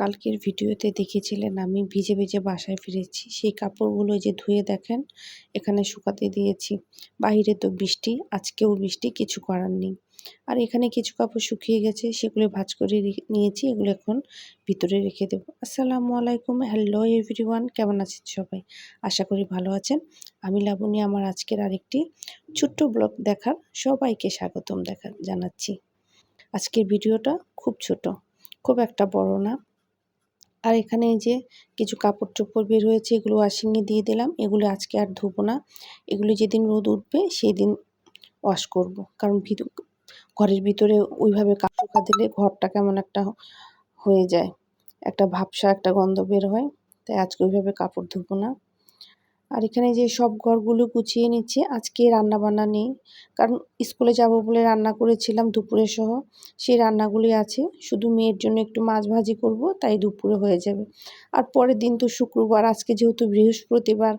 কালকের ভিডিওতে দেখেছিলেন আমি ভিজে ভিজে বাসায় ফিরেছি। সেই কাপড়গুলো যে ধুয়ে দেখেন, এখানে শুকাতে দিয়েছি। বাইরে তো বৃষ্টি, আজকেও বৃষ্টি, কিছু করার নেই। আর এখানে কিছু কাপড় শুকিয়ে গেছে, সেগুলো ভাজ করে নিয়েছি, এগুলো এখন ভিতরে রেখে দেবো। আসসালামু আলাইকুম, হ্যালো এভরিওয়ান, কেমন আছেন সবাই? আশা করি ভালো আছেন। আমি লাবণী, আমার আজকের আরেকটি ছোট্ট ব্লগ দেখার সবাইকে স্বাগতম দেখা, জানাচ্ছি। আজকের ভিডিওটা খুব ছোট, খুব একটা বড় না। আর এখানে এই যে কিছু কাপড় চোপড় বের হয়েছে, এগুলো ওয়াশিংয়ে দিয়ে দিলাম। এগুলো আজকে আর ধোবো না। এগুলো যেদিন রোদ উঠবে সেই দিন ওয়াশ করব। কারণ ঘরের ভিতরে ওইভাবে কাপড় দিলে ঘরটা কেমন একটা হয়ে যায়। একটা ভাবসা, একটা গন্ধ বের হয়। তাই আজকে ওইভাবে কাপড় ধুবো না। আর এখানে যে সব ঘরগুলো গুছিয়ে নিচ্ছে, আজকে রান্না বান্না নেই কারণ স্কুলে যাব বলে রান্না করেছিলাম দুপুরে সহ, সেই রান্নাগুলি আছে শুধু মেয়ের জন্য একটু মাছ ভাজি করব, তাই দুপুরে হয়ে যাবে আর পরের দিন তো শুক্রবার, আজকে যেহেতু বৃহস্পতিবার,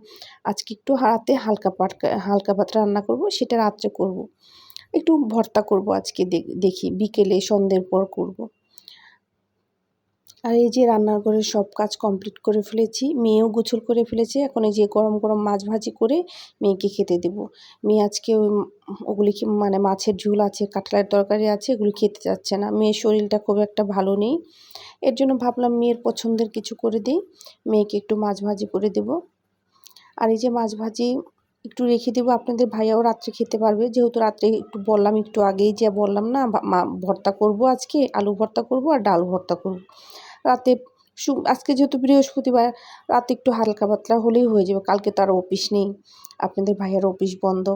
আজকে একটু হাতে হালকা পাটকা হালকা পাত রান্না করব, সেটা রাত্রে করব। একটু ভর্তা করব আজকে দেখি বিকেলে সন্ধ্যের পর করব। আর এই যে রান্নার ঘরে সব কাজ কমপ্লিট করে ফেলেছি, মেয়েও গোছল করে ফেলেছে, এখন এই যে গরম গরম মাছ ভাজি করে মেয়েকে খেতে দেব। মেয়ে আজকে ওই ওগুলি মানে মাছের ঝোল আছে, কাঁঠালের তরকারি আছে, এগুলো খেতে যাচ্ছে না। মেয়ের শরীরটা খুব একটা ভালো নেই। এর জন্য ভাবলাম মেয়ের পছন্দের কিছু করে দিই। মেয়েকে একটু মাছ ভাজি করে দেব। আর এই যে মাছ ভাজি একটু রেখে দেবো। আপনাদের ভাইয়াও রাত্রে খেতে পারবে। যেহেতু রাত্রে একটু বললাম, একটু আগেই যে বললাম না ভর্তা করব আজকে, আলু ভর্তা করব আর ডাল ভর্তা করব। রাতে আজকে যেহেতু বৃহস্পতিবার, রাতে একটু হালকা পাতলা হলেই হয়ে যাবে। কালকে তার অফিস নেই। আপনাদের ভাইয়ের অফিস বন্ধ।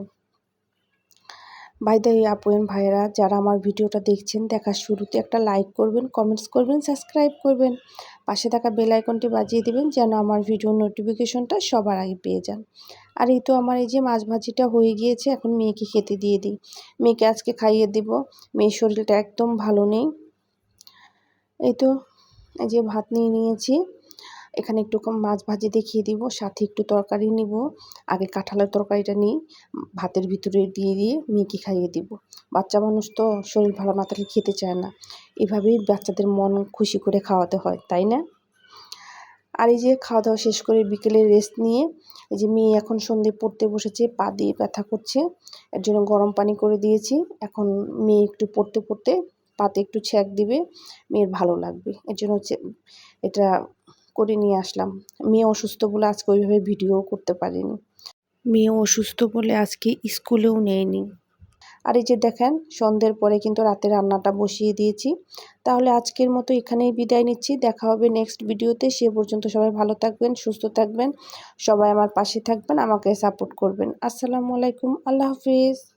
ভাই দাই আপুয়েন ভাইয়েরা, যারা আমার ভিডিওটা দেখছেন, দেখার শুরুতে একটা লাইক করবেন কমেন্টস করবেন সাবস্ক্রাইব করবেন। পাশে থাকা বেল আইকনটি বাজিয়ে দেবেন, যেন আমার ভিডিও নোটিফিকেশনটা সবার আগে পেয়ে যান। আর এই তো আমার এই যে মাছ ভাজিটা হয়ে গিয়েছে, এখন মেয়েকে খেতে দিয়ে দিই। মেয়েকে আজকে খাইয়ে দেব। মেয়ের শরীরটা একদম ভালো নেই। এই তো যে ভাত নিয়ে নিয়েছি। এখানে একটু মাছ ভাজি দেখিয়ে দিব, সাথে একটু তরকারি নিব। আগে কাঁঠালের তরকারিটা নিই, ভাতের ভিতরে দিয়ে দিয়ে মেয়েকে খাইয়ে দিব। বাচ্চা মানুষ তো শরীর ভালো না থাকলে খেতে চায় না। এভাবেই বাচ্চাদের মন খুশি করে খাওয়াতে হয়, তাই না? আর এই যে খাওয়া দাওয়া শেষ করে বিকেলে রেস্ট নিয়ে, এই যে মেয়ে এখন সন্ধে পড়তে বসেছে, পা দিয়ে ব্যথা করছে। এর জন্য গরম পানি করে দিয়েছি। এখন মেয়ে একটু পড়তে পড়তে পাতে একটু ছ্যাঁক দিবে মেয়ের ভালো লাগবে। এর জন্য হচ্ছে এটা করে নিয়ে আসলাম। মেয়ে অসুস্থ বলে আজকে ওইভাবে ভিডিও করতে পারিনি। মেয়ে অসুস্থ বলে আজকে স্কুলেও নেয়নি। আর এই যে দেখেন সন্ধ্যের পরে কিন্তু রাতে রান্নাটা বসিয়ে দিয়েছি। তাহলে আজকের মতো এখানেই বিদায় নিচ্ছি। দেখা হবে নেক্সট ভিডিওতে সে পর্যন্ত সবাই ভালো থাকবেন সুস্থ থাকবেন। সবাই আমার পাশে থাকবেন আমাকে সাপোর্ট করবেন। আসসালামু আলাইকুম। আল্লাহ হাফিজ।